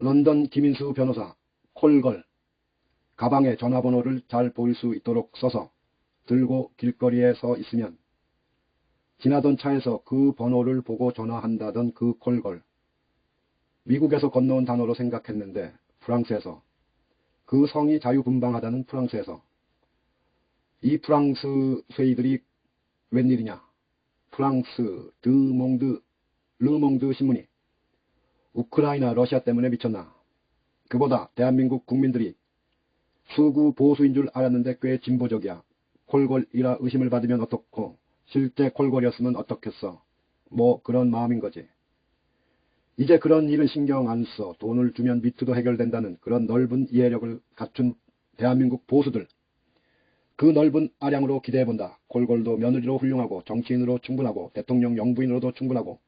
런던 김인수 변호사 콜걸. 가방에 전화번호를 잘 보일 수 있도록 써서 들고 길거리에 서 있으면 지나던 차에서 그 번호를 보고 전화한다던 그 콜걸. 미국에서 건너온 단어로 생각했는데 프랑스에서. 그 성이 자유분방하다는 프랑스에서. 이 프랑스 쇠이들이 웬일이냐? 프랑스 드몽드 르몽드 신문이 우크라이나 러시아 때문에 미쳤나 그보다 대한민국 국민들이 수구 보수인 줄 알았는데 꽤 진보적이야 콜걸이라 의심을 받으면 어떻고 실제 콜걸이었으면 어떻겠어 뭐 그런 마음인 거지 이제 그런 일은 신경 안 써. 돈을 주면 미투도 해결된다는 그런 넓은 이해력을 갖춘 대한민국 보수들. 그 넓은 아량으로 기대해본다. 골골도 며느리로 훌륭하고 정치인으로 충분하고 대통령 영부인으로도 충분하고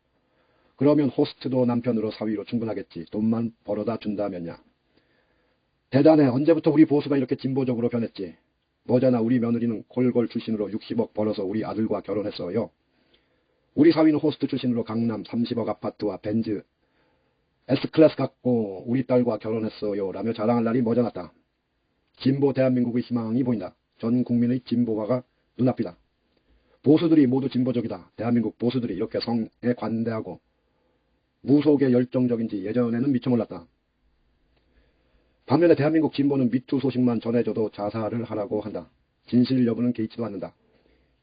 그러면 호스트도 남편으로 사위로 충분하겠지. 돈만 벌어다 준다면야. 대단해. 언제부터 우리 보수가 이렇게 진보적으로 변했지. 뭐잖아. 우리 며느리는 골골 출신으로 60억 벌어서 우리 아들과 결혼했어요. 우리 사위는 호스트 출신으로 강남 30억 아파트와 벤즈 S클래스 갖고 우리 딸과 결혼했어요 라며 자랑할 날이 머져났다. 진보 대한민국의 희망이 보인다. 전 국민의 진보화가 눈앞이다. 보수들이 모두 진보적이다. 대한민국 보수들이 이렇게 성에 관대하고 무속에 열정적인지 예전에는 미처 몰랐다. 반면에 대한민국 진보는 미투 소식만 전해줘도 자살을 하라고 한다. 진실 여부는 개의치도 않는다.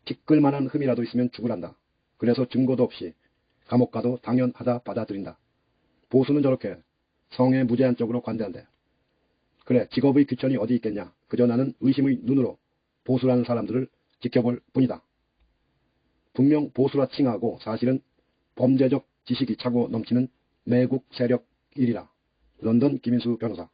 티끌만한 흠이라도 있으면 죽으란다. 그래서 증거도 없이 감옥 가도 당연하다 받아들인다. 보수는 저렇게 성에 무제한적으로 관대한데. 그래 직업의 귀천이 어디 있겠냐. 그저 나는 의심의 눈으로 보수라는 사람들을 지켜볼 뿐이다. 분명 보수라 칭하고 사실은 범죄적 지식이 차고 넘치는 매국 세력이라. 런던 김인수 변호사